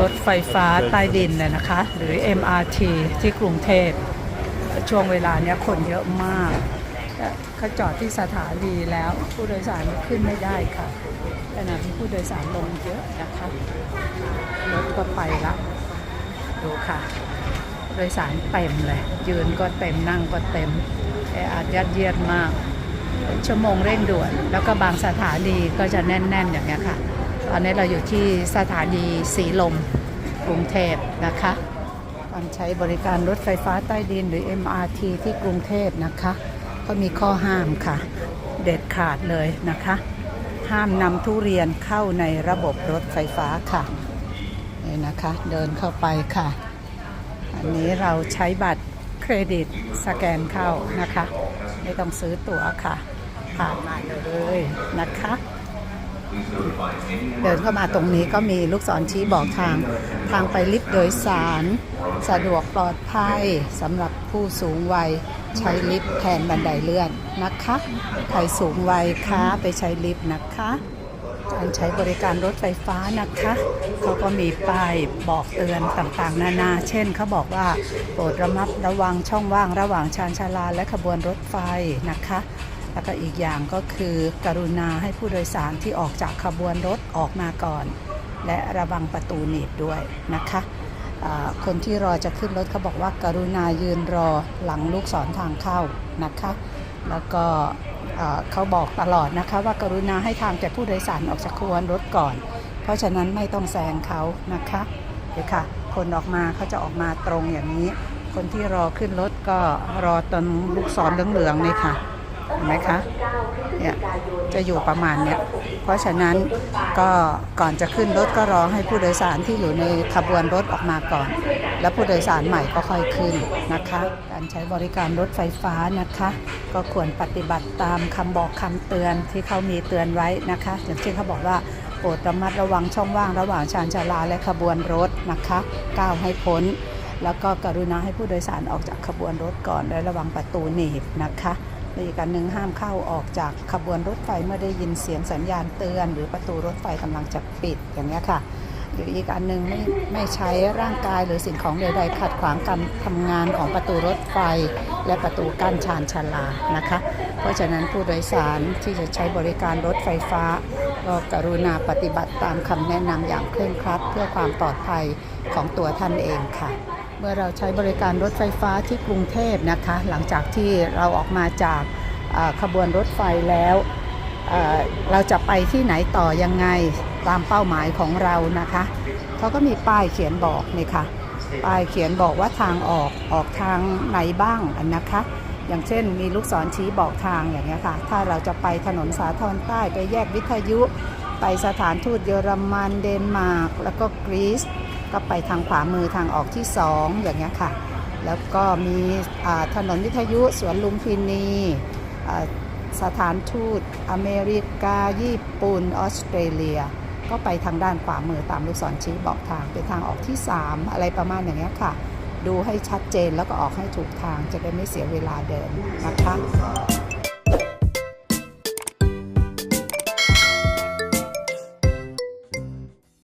รถไฟฟ้าใต้ดินน่ะนะคะ หรือ MRT ที่กรุงเทพช่วงเวลาเนี้ยคนเยอะมากเขาจอดที่สถานีแล้วผู้โดยสารขึ้นไม่ได้ค่ะขณะที่ผู้โดยสารลงเยอะนะคะรถก็ไปละดูค่ะ โดยสารเต็มเลย ยืนก็เต็มนั่งก็เต็มแออัดยัดเยียดมาก ชั่วโมงเร่งด่วน แล้วก็บางสถานีก็จะแน่น ๆ อย่างนี้ยค่ะ ตอนนี้เราอยู่ที่สถานีสีลมกรุงเทพนะคะการใช้บริการรถไฟฟ้าใต้ดินหรือ MRT ที่กรุงเทพนะคะ ก็มีข้อห้ามค่ะ เด็ดขาดเลยนะคะ ห้ามนำทุเรียนเข้าในระบบรถไฟฟ้าค่ะนี่นะคะ เดินเข้าไปค่ะ อันนี้เราใช้บัตรเครดิตสแกนเข้านะคะ ไม่ต้องซื้อตั๋วค่ะผ่านมาเลยนะคะ เดินเข้ามาตรงนี้ก็มีลูกศรชี้บอกทาง ทางไปลิฟต์โดยสาร สะดวกปลอดภัยสำหรับผู้สูงวัยใช้ลิฟต์แทนบันไดเลื่อนนะคะ ใครสูงวัยค้าไปใช้ลิฟต์นะคะการใช้บริการรถไฟฟ้านะคะเขาก็มีป้ายบอกเตือนต่างๆ นานา เช่นเขาบอกว่าโปรดระมัดระวังช่องว่างระหว่างชานชาลาและขบวนรถไฟนะคะ แล้วก็อีกอย่างก็คือกรุณาให้ผู้โดยสารที่ออกจากขบวนรถออกมาก่อน และระวังประตูหนีบด้วยนะคะคนที่รอจะขึ้นรถเขาบอกว่าการุณายืนรอหลังลูกศรทางเข้านะคะ แล้วก็เขาบอกตลอดนะคะว่าการุณาให้ทางแก่ผู้โดยสารออกจากขบวนรถก่อน เพราะฉะนั้นไม่ต้องแซงเขานะคะเดี๋ยวค่ะ คนออกมาเขาจะออกมาตรงอย่างนี้ คนที่รอขึ้นรถก็รอตอนลูกศรเหลืองๆนี่ค่ะ เห็นไหมคะเนี่ยจะอยู่ประมาณเนี้ยเพราะฉะนั้นก็ก่อนจะขึ้นรถก็รอให้ผู้โดยสารที่อยู่ในขบวนรถออกมาก่อน แล้วผู้โดยสารใหม่ก็ค่อยขึ้นนะคะ การใช้บริการรถไฟฟ้านะคะ ก็ควรปฏิบัติตามคำบอกคำเตือนที่เขามีเตือนไว้นะคะอย่างเช่นเขาบอกว่าโปรดระมัดระวังช่องว่างระหว่างชานชาลาและขบวนรถนะคะก้าวให้พ้นแล้วก็กรุณาให้ผู้โดยสารออกจากขบวนรถก่อนและระวังประตูหนีบนะคะ อีกอันหนึ่งห้ามเข้าออกจากขบวนรถไฟเมื่อได้ยินเสียงสัญญาณเตือน หรือประตูรถไฟกำลังจะปิดอย่างนี้ค่ะ หรืออีกอันหนึ่งไม่ไม่ใช้ร่างกายหรือสิ่งของใดๆขัดขวางการทำงานของประตูรถไฟ และประตูกั้นชานชาลานะคะ เพราะฉะนั้นผู้โดยสารที่จะใช้บริการรถไฟฟ้าก็กรุณาปฏิบัติตามคำแนะนำอย่างเคร่งครัดเพื่อความปลอดภัยของตัวท่านเองค่ะ มื่อเราใช้บริการรถไฟฟ้าที่กรุงเทพนะคะ หลังจากที่เราออกมาจากขบวนรถไฟแล้วเเราจะไปที่ไหนต่อยังไงตามเป้าหมายของเรานะคะเขาก็มีป้ายเขียนบอกนี่ค่ะป้ายเขียนบอกว่าทางออกออกทางไหนบ้างนนะคะ อย่างเช่นมีลูกศรชี้บอกทางอย่างเงี้ยค่ะ ถ้าเราจะไปถนนสาทรใต้ไปแยกวิทยุ ไปสถานทูตเยอรมันเดนมาร์กแล้วก็กรีซ ก็ไปทางขวามือทางออกที่ 2 อย่างเงี้ยค่ะ แล้วก็มีถนนวิทยุสวนลุมพินีสถานทูตอเมริกา ญี่ปุ่น ออสเตรเลีย ก็ไปทางด้านขวามือตามลูกศรชี้บอกทางเป็นทางออกที่ 3 อะไรประมาณอย่างเงี้ยค่ะ ดูให้ชัดเจนแล้วก็ออกให้ถูกทางจะได้ไม่เสียเวลาเดินนะคะ